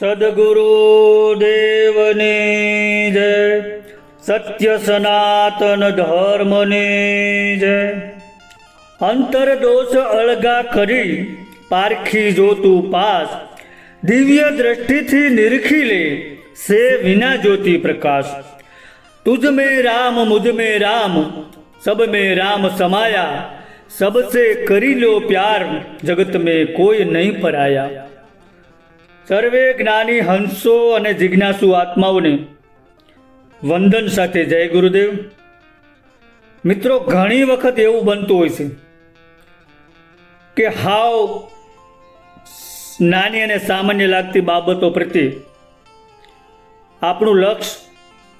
સદગુરુ દેવની જય સત્ય સનાતન ધર્મની જય અંતર દોષ અળગા કરી પારખી જોતું પાસ દિવ્ય દ્રષ્ટિથી નિરખી લે સે વિના જ્યોતિ પ્રકાશ तुझ में राम मुझ में राम सब में राम समाया सबसे करी लो प्यार जगत में કોઈ નહીં પરાયા સર્વે જ્ઞાની હંસો અને જિજ્ઞાસુ આત્માઓને વંદન સાથે જય ગુરુદેવ. મિત્રો, ઘણી વખત એવું બનતું હોય છે કે હાવ નાની અને સામાન્ય લાગતી બાબતો પ્રત્યે આપણું લક્ષ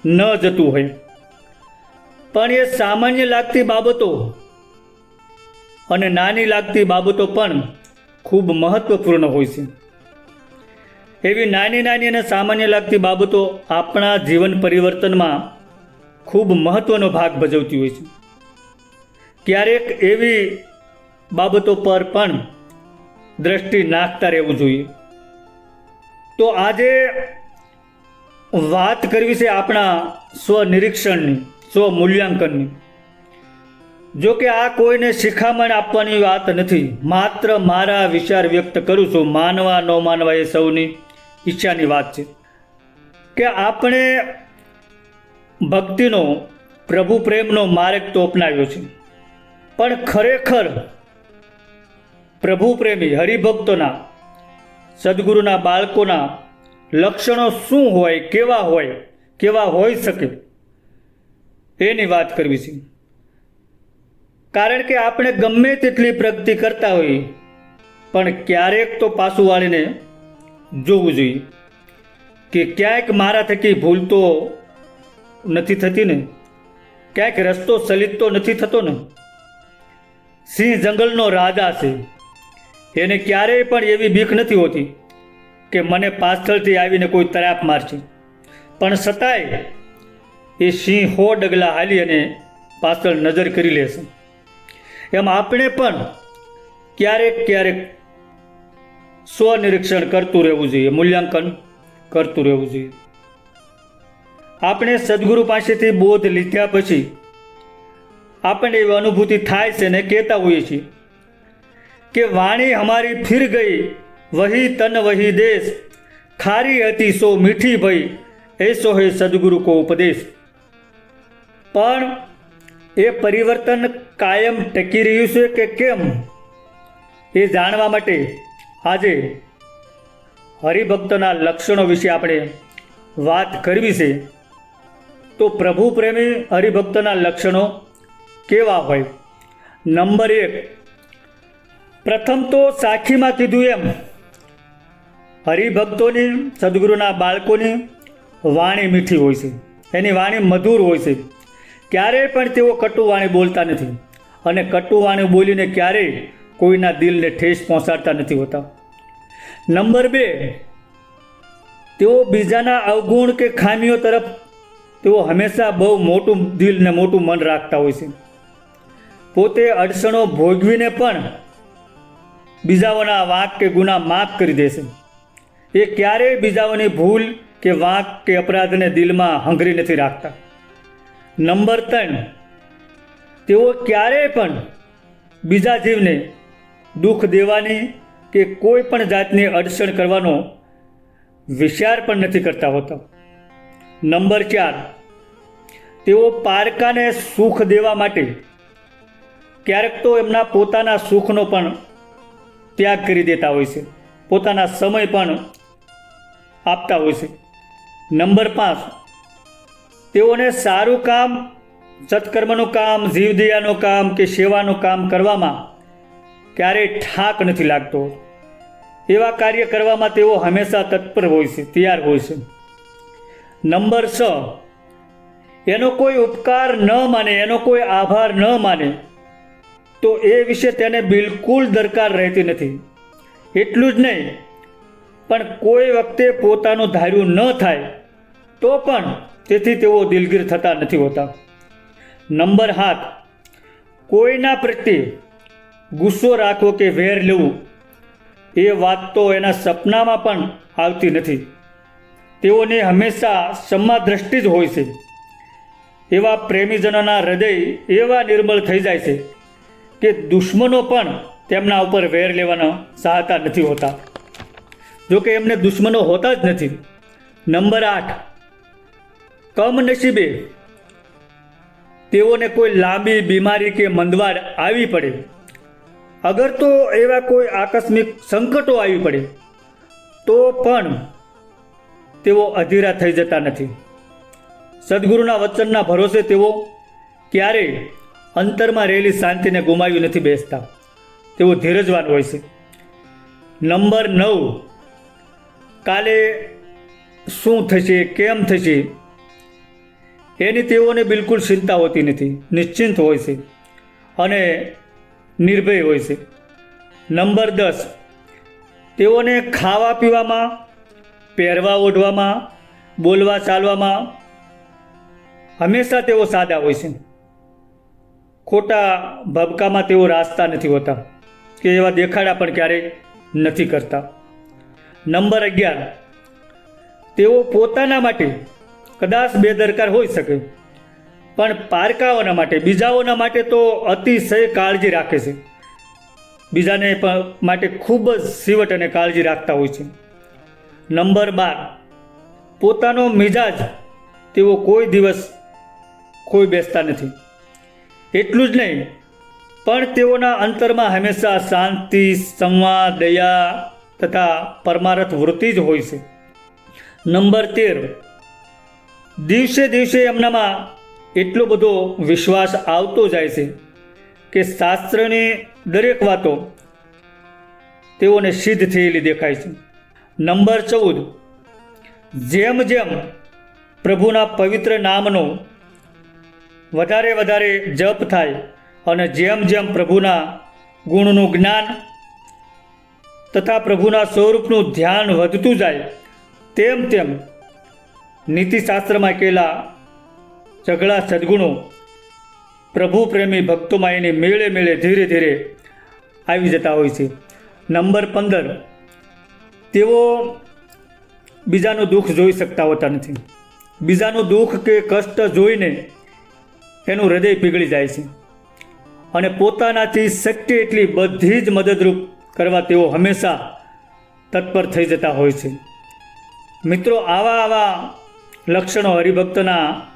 ન જતું હોય. પણ એ સામાન્ય લાગતી બાબતો અને નાની લાગતી બાબતો પણ ખૂબ મહત્વપૂર્ણ હોય છે. એવી નાની નાની અને સામાન્ય લાગતી બાબતો આપણા જીવન પરિવર્તનમાં ખૂબ મહત્વનો ભાગ ભજવતી હોય છે. ક્યારેક એવી બાબતો પર પણ દ્રષ્ટિ નાખતા રહેવું જોઈએ. તો આજે વાત કરવી છે આપણા સ્વનિરીક્ષણની, સ્વમૂલ્યાંકનની. જો કે આ કોઈને શિખામણ આપવાની વાત નથી, માત્ર મારા વિચાર વ્યક્ત કરું છું, માનવા ન માનવા એ સૌની. ઈચ્છાની વાત છે. કે આપણે ભક્તિનો, પ્રભુ પ્રેમનો માર્ગ તો અપનાવ્યો છે. પણ ખરેખર પ્રભુ પ્રેમી, હરિભક્તોના, સદગુરુના બાળકોના લક્ષણો શું હોય, કેવા હોય, કેવા હોઈ શકે, એની વાત કરવી છે. કારણ કે આપણે ગમે તેટલી પ્રગતિ કરતા હોઈએ, પણ ક્યારેક તો પાછું વાળીને જોવું જોઈએ કે ક્યાંક મારા થકી ભૂલ તો નથી થતી ને? ક્યાંક રસ્તો સલિત તો નથી થતો ને? સિંહ જંગલનો રાજા છે. એને ક્યારેય પણ એવી બીક નથી હોતી કે મને પાછળથી આવીને કોઈ તરાપ મારશે. પણ છતાંય એ સિંહ હો ડગલા હાલી અને પાછળ નજર કરી લેશે. એમ આપણે પણ ક્યારેક ક્યારેક સ્વનિરીક્ષણ કરતું રહેવું જોઈએ, મૂલ્યાંકન કરતું રહેવું જોઈએ. આપણે સદગુરુ પાસેથી બોધ લીધા પછી આપણને એવી અનુભૂતિ થાય છે ને કહેતા હોઈએ છીએ કે વાણી અમારી ફિર ગઈ, વહી તન વહી દેશ, ખારી હતી સો મીઠી ભઈ, એસો હે સદગુરુ કો ઉપદેશ. પણ એ પરિવર્તન કાયમ ટકી રહ્યું છે કે કેમ? એ જાણવા માટે આજે હરિભક્તના લક્ષણો વિશે આપણે વાત કરવી છે. તો પ્રભુ પ્રેમી હરિભક્તના લક્ષણો કેવા હોય? નંબર એક, પ્રથમ તો સાખીમાં કીધું એમ, હરિભક્તોની, સદગુરુના બાળકોની વાણી મીઠી હોય છે. એની વાણી મધુર હોય છે. ક્યારેય પણ તેઓ કટુ વાણી બોલતા નથી અને કટુ વાણી બોલીને ક્યારેય કોઈના દિલને ઠેસ પહોંચાડતા નથી હોતા. નંબર બે, તેઓ બીજાના અવગુણ કે ખામીઓ તરફ તેઓ હંમેશા બહુ મોટું દિલ ને મોટું મન રાખતા હોય છે. પોતે અડચણો ભોગવીને પણ બીજાઓના વાંક કે ગુના માફ કરી દેશે એ ક્યારેય બીજાઓની ભૂલ કે વાંક કે અપરાધને દિલમાં હંગરી નથી રાખતા. નંબર ત્રણ, તેઓ ક્યારેય પણ બીજા જીવને દુઃખ દેવાની કે કોઈ પણ જાતની અડચણ કરવાનો વિચાર પણ નથી કરતા હોતા. નંબર ચાર, તેઓ પારકાને સુખ દેવા માટે ક્યારેક તો એમના પોતાના સુખનો પણ ત્યાગ કરી દેતા હોય છે. પોતાના સમય પણ આપતા હોય છે. નંબર પાંચ, તેઓને સારું કામ, સત્કર્મનું કામ, જીવદયાનું કામ કે સેવાનું કામ કરવામાં ક્યારેય ઠાક નથી લાગતો. એવા કાર્ય કરવામાં તેઓ હંમેશા તત્પર હોય છે, તૈયાર હોય છે. નંબર છ, એનો કોઈ ઉપકાર ન માને, એનો કોઈ આભાર ન માને, તો એ વિશે તેને બિલકુલ દરકાર રહેતી નથી. એટલું જ નહીં, પણ કોઈ વખતે પોતાનું ધાર્યું ન થાય, તો પણ તેથી તેઓ દિલગીર થતા નથી હોતા. નંબર સાત, કોઈના પ્રત્યે ગુસ્સો રાખવો કે વેર લેવું. એ વાત તો એના સપનામાં પણ આવતી નથી. તેઓને હંમેશા ક્ષમા દ્રષ્ટિ જ હોય છે. એવા પ્રેમીજનોના હૃદય એવા નિર્મળ થઈ જાય છે કે દુશ્મનો પણ તેમના ઉપર વેર લેવાના ચાહતા નથી હોતા. જોકે એમને દુશ્મનો હોતા જ નથી. નંબર આઠ. કમનસીબે તેઓને કોઈ લાંબી બીમારી કે મંદવાડ આવી પડે. અગર તો એવા કોઈ આકસ્મિક સંકટો આવી પડે, તો પણ તેઓ અધીરા થઈ જતા નથી. સદગુરુના વચનના ભરોસે તેઓ ક્યારેય અંતરમાં રહેલી શાંતિને ગુમાવી નથી બેસતા. તેઓ ધીરજવાન હોય છે. નંબર નવ, કાલે શું થશે, કેમ થશે, એની તેઓને બિલકુલ ચિંતા હોતી નથી, નિશ્ચિંત હોય છે. અને નિર્ભય હોય છે. નંબર દસ, તેઓને ખાવા પીવામાં, પહેરવા ઓઢવામાં, બોલવા ચાલવામાં હંમેશા તેઓ સાદા હોય છે. ખોટા ભબકામાં તેઓ રાસ્તા નથી હોતા, કે એવા દેખાડા પણ ક્યારેય નથી કરતા. નંબર અગિયાર, તેઓ પોતાના માટે કદાચ બેદરકાર હોઈ શકે. પણ પારકાઓના માટે, બીજાઓના માટે તો અતિશય કાળજી રાખે છે. બીજાને પણ માટે ખૂબ જ સીવટ અને કાળજી રાખતા હોય છે. નંબર બાર, પોતાનો મિજાજ તેઓ કોઈ દિવસ કોઈ બેસતા નથી. એટલું જ નહીં, પણ તેઓના અંતરમાં હંમેશા શાંતિ, સંવાદ, દયા તથા પરમારથ વૃત્તિ જ હોય છે. નંબર તેર, દિવસે દિવસે એમનામાં એટલો બધો વિશ્વાસ આવતો જાય છે કે શાસ્ત્રની દરેક વાતો તેઓને સિદ્ધ થયેલી દેખાય છે. નંબર ચૌદ. જેમ જેમ પ્રભુના પવિત્ર નામનો વધારે વધારે જપ થાય અને જેમ જેમ પ્રભુના ગુણનું જ્ઞાન તથા પ્રભુના સ્વરૂપનું ધ્યાન વધતું જાય, તેમ તેમ નીતિશાસ્ત્રમાં કેલા ઝઘડા સદગુણો, પ્રભુ પ્રેમી ભક્તોમાં એને મેળે મેળે ધીરે ધીરે આવી જતા હોય છે. નંબર પંદર, તેઓ બીજાનું દુઃખ જોઈ શકતા હોતા નથી. બીજાનું દુઃખ કે કષ્ટ જોઈને એનું હૃદય પીગળી જાય છે. અને પોતાનાથી શક્ય એટલી બધી જ મદદરૂપ કરવા તેઓ હંમેશા તત્પર થઈ જતા હોય છે. મિત્રો, આવા આવા લક્ષણો હરિભક્તના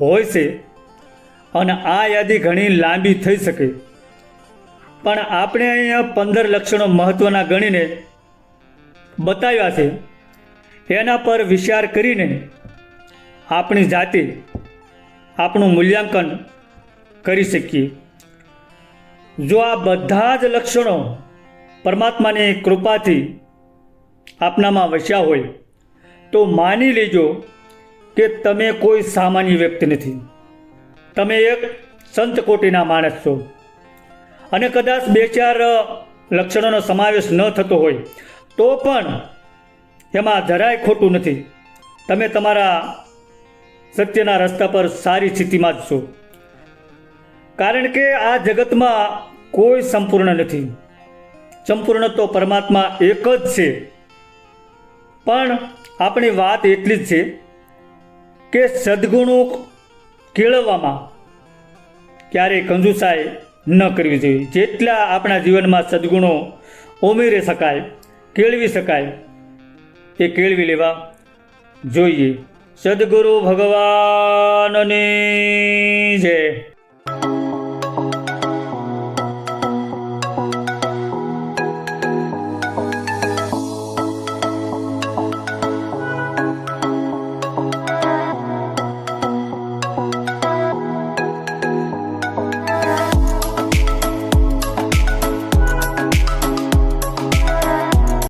હોય છે અને આ યાદી ઘણી લાંબી થઈ શકે. પણ આપણે અહીંયા પંદર લક્ષણો મહત્ત્વના ગણીને બતાવ્યા છે. એના પર વિચાર કરીને આપણી જાતે આપણું મૂલ્યાંકન કરી શકીએ. જો આ બધા જ લક્ષણો પરમાત્માની કૃપાથી આપનામાં વસ્યા હોય, તો માની લેજો કે તમે કોઈ સામાન્ય વ્યક્તિ નથી. તમે એક સંત કોટીના માણસ છો. અને કદાચ બે ચાર લક્ષણોનો સમાવેશ ન થતો હોય, તો પણ એમાં જરાય ખોટું નથી. તમે તમારા સત્યના રસ્તા પર સારી સ્થિતિમાં જ છો. કારણ કે આ જગતમાં કોઈ સંપૂર્ણ નથી. સંપૂર્ણ તો પરમાત્મા એક જ છે. પણ આપણી વાત એટલી જ છે કે સદગુણો કેળવવામાં ક્યારેય કંજુસાઈ ન કરવી જોઈએ. જેટલા આપણા જીવનમાં સદગુણો ઉમેરી શકાય, કેળવી શકાય, એ કેળવી લેવા જોઈએ. સદગુરુ ભગવાનની જય.